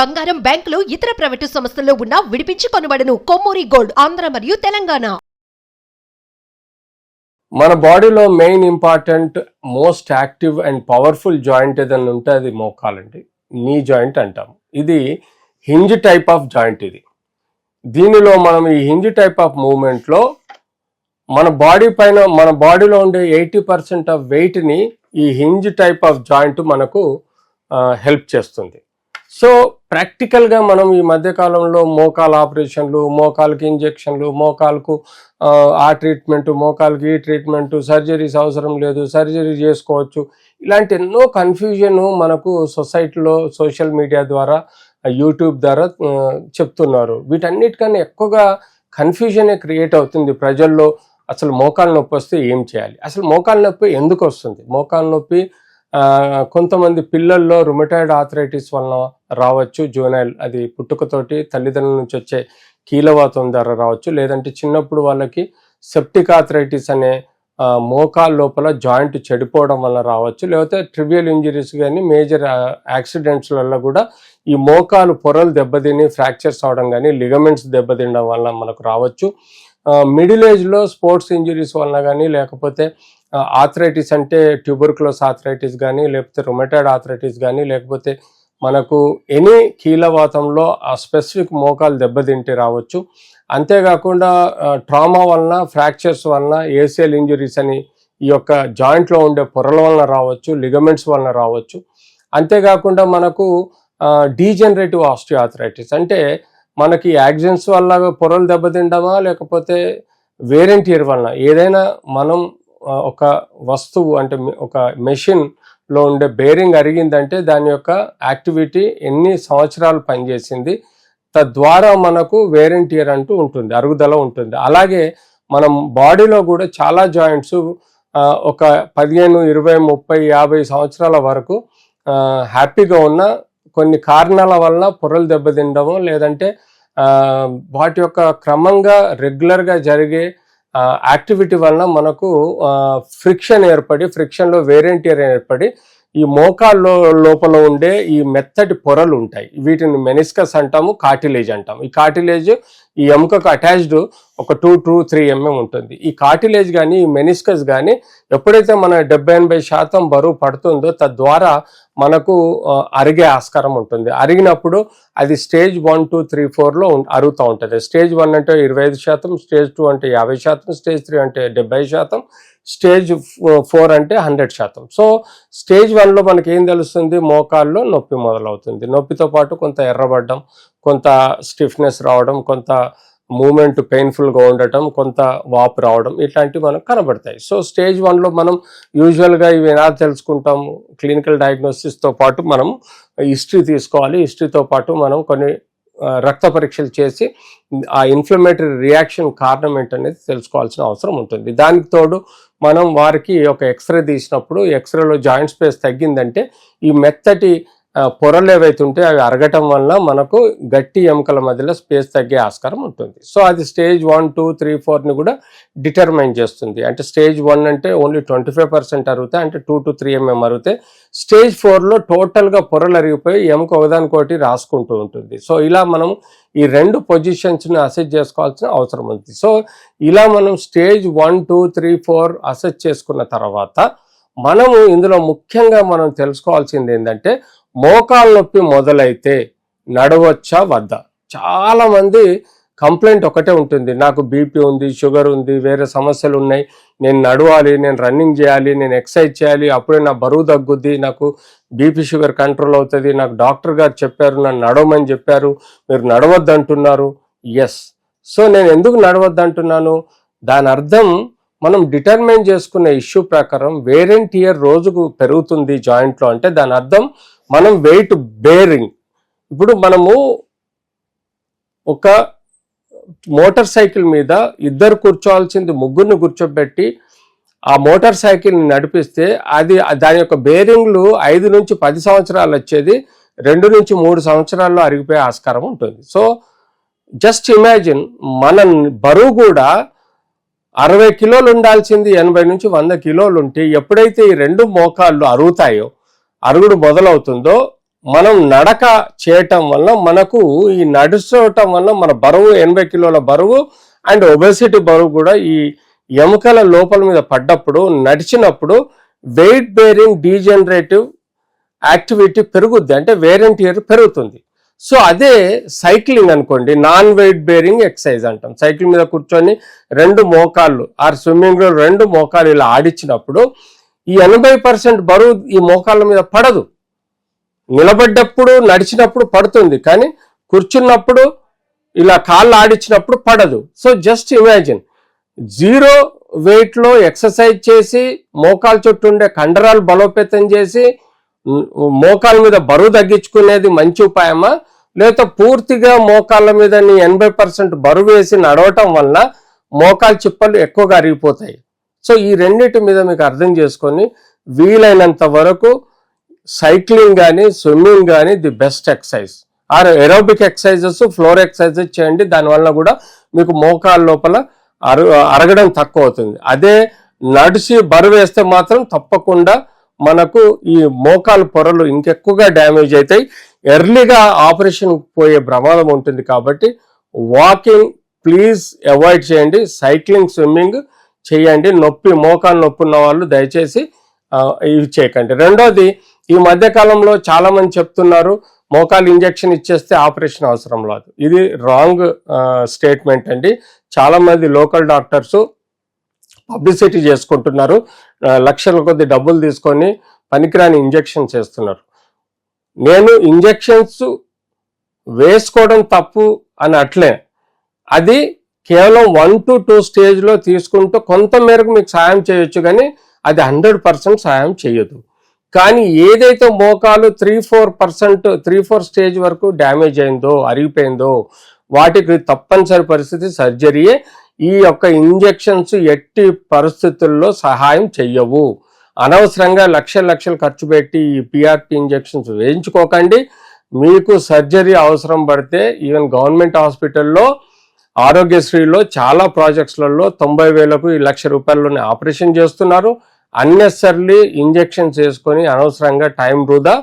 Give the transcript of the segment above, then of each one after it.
బంగారం బ్యాంకులు ఇతర ప్రైవేటు సంస్థల్లో ఉన్న విడిపించి కొనబడను. కొమ్మూరి గోల్డ్ ఆంధ్ర మరియు తెలంగాణ. మన బాడీలో main important most active and powerful joint ఏదైనా ఉంటే అది మోకాలండి. నీ జాయింట్ అంటాం. ఇది హింజ్ టైప్ ఆఫ్ జాయింట్ ఇది. దీనిలో మనం ఈ హింజ్ టైప్ ఆఫ్ మూమెంట్లో మన బాడీ పైన మన బాడీలో ఉండే ఎయిటీ పర్సెంట్ ఆఫ్ వెయిట్ని ఈ హింజ్ టైప్ ఆఫ్ జాయింట్ మనకు హెల్ప్ చేస్తుంది. సో ప్రాక్టికల్గా మనం ఈ మధ్యకాలంలో మోకాల ఆపరేషన్లు మోకాలకి ఇంజెక్షన్లు మోకాలకు ఆ, ట్రీట్మెంట్ మోకాలకి ఈ ట్రీట్మెంట్ సర్జరీస్ అవసరం లేదు సర్జరీ చేసుకోవచ్చు. ఇలాంటి ఎన్నో కన్ఫ్యూజన్ మనకు సొసైటీలో సోషల్ మీడియా ద్వారా యూట్యూబ్ ద్వారా చెప్తున్నారు. వీటన్నిటికన్నా ఎక్కువగా కన్ఫ్యూజనే క్రియేట్ అవుతుంది ప్రజల్లో. అసలు మోకాలు నొప్పి వస్తే ఏం చేయాలి? అసలు మోకాలు నొప్పి ఎందుకు వస్తుంది? మోకాలు నొప్పి కొంతమంది పిల్లల్లో రుమటాయిడ్ ఆథరైటిస్ వలన రావచ్చు జోనైల్ అది పుట్టుకతోటి తల్లిదండ్రుల నుంచి వచ్చే కీలవాతం ద్వారా రావచ్చు. లేదంటే చిన్నప్పుడు వాళ్ళకి సెప్టిక్ ఆథరైటిస్ అనే మోకాల లోపల జాయింట్ చెడిపోవడం వల్ల రావచ్చు. లేకపోతే ట్రివియల్ ఇంజరీస్ కానీ మేజర్ యాక్సిడెంట్స్ వల్ల కూడా ఈ మోకాలు పొరలు దెబ్బతిని ఫ్రాక్చర్స్ అవడం కానీ లిగమెంట్స్ దెబ్బతినడం వల్ల మనకు రావచ్చు. మిడిల్ ఏజ్లో స్పోర్ట్స్ ఇంజరీస్ వలన కానీ లేకపోతే ఆథరైటిస్ అంటే ట్యూబర్క్లోస్ ఆథరైటిస్ కానీ లేకపోతే రొమెటాయిడ్ ఆథరైటిస్ కానీ లేకపోతే మనకు ఎనీ కీలవాతంలో ఆ స్పెసిఫిక్ మోకాలు దెబ్బతింటే రావచ్చు. అంతేకాకుండా ట్రామా వలన ఫ్రాక్చర్స్ వలన ఏసియల్ ఇంజరీస్ అని ఈ యొక్క జాయింట్లో ఉండే పొరల వలన రావచ్చు లిగమెంట్స్ వలన రావచ్చు. అంతేకాకుండా మనకు డీజనరేటివ్ ఆస్టియోఆథరైటిస్ అంటే మనకి యాక్సిడెంట్స్ వల్ల పొరలు దెబ్బతిండమా లేకపోతే వేరెంటియర్ వలన ఏదైనా మనం ఒక వస్తువు అంటే ఒక మెషిన్లో ఉండే బేరింగ్ అరిగిందంటే దాని యొక్క యాక్టివిటీ ఎన్ని సంవత్సరాలు పనిచేసింది. తద్వారా మనకు వేరెంటియర్ అంటూ ఉంటుంది అరుగుదల ఉంటుంది. అలాగే మనం బాడీలో కూడా చాలా జాయింట్స్ ఒక పదిహేను ఇరవై ముప్పై యాభై సంవత్సరాల వరకు హ్యాపీగా ఉన్న కొన్ని కారణాల వలన పొరలు దెబ్బతిండము లేదంటే వాటి యొక్క క్రమంగా రెగ్యులర్గా జరిగే యాక్టివిటీ వలన మనకు ఫ్రిక్షన్ ఏర్పడి ఫ్రిక్షన్లో వేరియంటియర్ ఏర్పడి ఈ మోకాల్లో లోపల ఉండే ఈ మెత్తటి పొరలు ఉంటాయి. వీటిని మెనిస్కస్ అంటాము కార్టిలేజ్ అంటాము. ఈ కార్టిలేజ్ ఈ ఎముకకు అటాచ్డ్ ఒక టూ టూ త్రీ ఎంఎం ఉంటుంది. ఈ కార్టిలేజ్ కానీ ఈ మెనిస్కస్ కానీ ఎప్పుడైతే మన డెబ్బై ఎనభై శాతం బరువు పడుతుందో తద్వారా మనకు అరిగే ఆస్కారం ఉంటుంది. అరిగినప్పుడు అది స్టేజ్ వన్ టూ త్రీ ఫోర్లో అరుగుతూ ఉంటుంది. స్టేజ్ వన్ అంటే ఇరవై ఐదు శాతం స్టేజ్ టూ అంటే యాభై శాతం స్టేజ్ త్రీ అంటే డెబ్బై శాతం స్టేజ్ ఫోర్ అంటే హండ్రెడ్ శాతం. సో స్టేజ్ వన్లో మనకి ఏం తెలుస్తుంది? మోకాల్లో నొప్పి మొదలవుతుంది. నొప్పితో పాటు కొంత ఎర్రబడ్డం కొంత స్టిఫ్నెస్ రావడం కొంత మూమెంట్ పెయిన్ఫుల్గా ఉండటం కొంత వాపు రావడం ఇట్లాంటివి మనకు కనబడతాయి. సో స్టేజ్ వన్లో మనం యూజువల్గా ఇవి ఎలా తెలుసుకుంటాము? క్లినికల్ డయాగ్నోసిస్తో పాటు మనం హిస్టరీ తీసుకోవాలి. హిస్టరీతో పాటు మనం కొన్ని రక్త పరీక్షలు చేసి ఆ ఇన్ఫ్లమేటరీ రియాక్షన్ కారణం ఏంటనేది తెలుసుకోవాల్సిన అవసరం ఉంటుంది. దానికి తోడు మనం వారికి ఒక ఎక్స్రే తీసినప్పుడు ఎక్స్రేలో జాయింట్ స్పేస్ తగ్గిందంటే ఈ మెత్తటి పొరలు ఏవైతే ఉంటే అవి అరగటం వల్ల మనకు గట్టి ఎముకల మధ్యలో స్పేస్ తగ్గే ఆస్కారం ఉంటుంది. సో అది స్టేజ్ వన్ టూ త్రీ ఫోర్ని కూడా డిటర్మైన్ చేస్తుంది. అంటే స్టేజ్ వన్ అంటే ఓన్లీ ట్వంటీ ఫైవ్ పర్సెంట్ అరుగుతాయి అంటే టూ టు త్రీ ఎంఎం అరుగుతాయి. స్టేజ్ ఫోర్లో టోటల్గా పొరలు అరిగిపోయి ఎముక ఒకదానికోటి రాసుకుంటూ ఉంటుంది. సో ఇలా మనం ఈ రెండు పొజిషన్స్ని అసెస్ చేసుకోవాల్సిన అవసరం ఉంది. సో ఇలా మనం stage one two three four assess చేసుకున్న తర్వాత మనము ఇందులో ముఖ్యంగా మనం తెలుసుకోవాల్సింది ఏంటంటే మోకాలు నొప్పి మొదలైతే నడవచ్చా వద్దా? చాలా మంది కంప్లైంట్ ఒకటే ఉంటుంది. నాకు బీపీ ఉంది షుగర్ ఉంది వేరే సమస్యలు ఉన్నాయి. నేను నడవాలి నేను రన్నింగ్ చేయాలి నేను ఎక్సర్సైజ్ చేయాలి. అప్పుడే నా బరువు తగ్గుద్ది నాకు బీపీ షుగర్ కంట్రోల్ అవుతుంది. నాకు డాక్టర్ గారు చెప్పారు నన్ను నడవమని చెప్పారు. మీరు నడవద్దు అంటున్నారు ఎస్ సో నేను ఎందుకు నడవద్దు అంటున్నాను దాని అర్థం మనం డిటర్మైన్ చేసుకున్న ఇష్యూ ప్రకారం వేరెంట్ ఇయర్ రోజుకు పెరుగుతుంది జాయింట్లో. అంటే దాని అర్థం మనం వెయిట్ బేరింగ్. ఇప్పుడు మనము ఒక మోటార్ సైకిల్ మీద ఇద్దరు కూర్చోవాల్సింది ముగ్గురిని కూర్చోబెట్టి ఆ మోటార్ సైకిల్ని నడిపిస్తే అది దాని యొక్క బేరింగ్లు ఐదు నుంచి పది సంవత్సరాలు వచ్చేది రెండు నుంచి మూడు సంవత్సరాల్లో అరిగిపోయే ఆస్కారం ఉంటుంది. సో జస్ట్ ఇమాజిన్ మన బరువు కూడా అరవై కిలోలు ఉండాల్సింది ఎనభై నుంచి వంద కిలోలు ఉంటే ఎప్పుడైతే ఈ రెండు మోకాళ్ళు అరుగుతాయో అరుగుడు మొదలవుతుందో మనం నడక చేయటం వల్ల మనకు ఈ నడుచోవటం వల్ల మన బరువు ఎనభై కిలోల బరువు అండ్ ఒబెసిటీ బరువు కూడా ఈ ఎముకల లోపల మీద పడ్డప్పుడు నడిచినప్పుడు వెయిట్ బేరింగ్ డీజనరేటివ్ యాక్టివిటీ పెరుగుద్ది. అంటే వేరెంట్ ఇయర్ పెరుగుతుంది. సో అదే సైక్లింగ్ అనుకోండి నాన్ వెయిట్ బేరింగ్ ఎక్సర్సైజ్ అంటాం. సైకిల్ మీద కూర్చొని రెండు మోకాళ్ళు ఆర్ స్విమ్మింగ్లో రెండు మోకాళ్ళు ఇలా ఆడించినప్పుడు ఈ ఎనభై పర్సెంట్ బరువు ఈ మోకాళ్ళ మీద పడదు. నిలబడ్డప్పుడు నడిచినప్పుడు పడుతుంది. కానీ కూర్చున్నప్పుడు ఇలా కాళ్ళు ఆడించినప్పుడు పడదు. సో జస్ట్ ఇమాజిన్ జీరో వెయిట్లో ఎక్సర్సైజ్ చేసి మోకాల చుట్టూ ఉండే కండరాలు బలోపేతం చేసి మోకాల మీద బరువు తగ్గించుకునేది మంచి ఉపాయమా? లేదా పూర్తిగా మోకాళ్ళ మీద నీ ఎనభై పర్సెంట్ బరువు వేసి నడవటం వల్ల మోకాలు చిప్పలు ఎక్కువగా అరిగిపోతాయి. సో ఈ రెండింటి మీద మీకు అర్థం చేసుకొని వీలైనంత వరకు సైక్లింగ్ కానీ స్విమ్మింగ్ కానీ the best exercise. Or aerobic exercises floor exercises చేయండి. దానివల్ల కూడా మీకు మోకాల లోపల అరు అరగడం తక్కువ అవుతుంది. అదే నడిచి బరువు వేస్తే మాత్రం తప్పకుండా మనకు ఈ మోకాలు పొరలు ఇంకెక్కువగా డ్యామేజ్ అవుతాయి ఎర్లీగా ఆపరేషన్ పోయే ప్రమాదం ఉంటుంది కాబట్టి వాకింగ్ ప్లీజ్ అవాయిడ్ చేయండి. సైక్లింగ్ స్విమ్మింగ్ చేయండి నొప్పి మోకాలు నొప్పి ఉన్న వాళ్ళు దయచేసి ఇవి చేయకండి. రెండోది ఈ మధ్య కాలంలో చెప్తున్నారు మోకాలు ఇంజెక్షన్ ఇచ్చేస్తే ఆపరేషన్ అవసరం లేదు ఇది రాంగ్ స్టేట్మెంట్ అండి. చాలామంది లోకల్ డాక్టర్స్ పబ్లిసిటీ చేసుకుంటున్నారు లక్షల కొద్ది డబ్బులు తీసుకొని పనికిరాని ఇంజెక్షన్ చేస్తున్నారు. నేను ఇంజెక్షన్స్ వేసుకోవడం తప్పు అని అట్లే. అది కేవలం వన్ టు టూ స్టేజ్లో తీసుకుంటూ కొంత మేరకు మీకు సాయం చేయొచ్చు కానీ అది హండ్రెడ్ పర్సెంట్ సాయం చేయదు. కానీ ఏదైతే మోకాలు three four percent three four stage వరకు డ్యామేజ్ అయిందో అరిగిపోయిందో వాటికి తప్పనిసరి పరిస్థితి సర్జరీయే ఈ యొక్క ఇంజెక్షన్స్ ఎట్టి పరిస్థితుల్లో సహాయం చెయ్యవు. అనవసరంగా లక్షల లక్షలు ఖర్చు పెట్టి ఈ పిఆర్టీ ఇంజెక్షన్స్ వేయించుకోకండి. మీకు సర్జరీ అవసరం పడితే ఈవెన్ గవర్నమెంట్ హాస్పిటల్లో ఆరోగ్యశ్రీలో చాలా ప్రాజెక్ట్స్లలో తొంభై వేలకు ఈ లక్ష రూపాయల్లోనే ఆపరేషన్ చేస్తున్నారు. అన్నెసర్లీ ఇంజెక్షన్స్ వేసుకొని అనవసరంగా టైం వృధా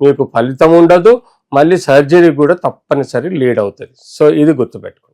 మీకు ఫలితం ఉండదు. మళ్ళీ సర్జరీ కూడా తప్పనిసరి లీడ్ అవుతుంది. సో ఇది గుర్తుపెట్టుకోండి.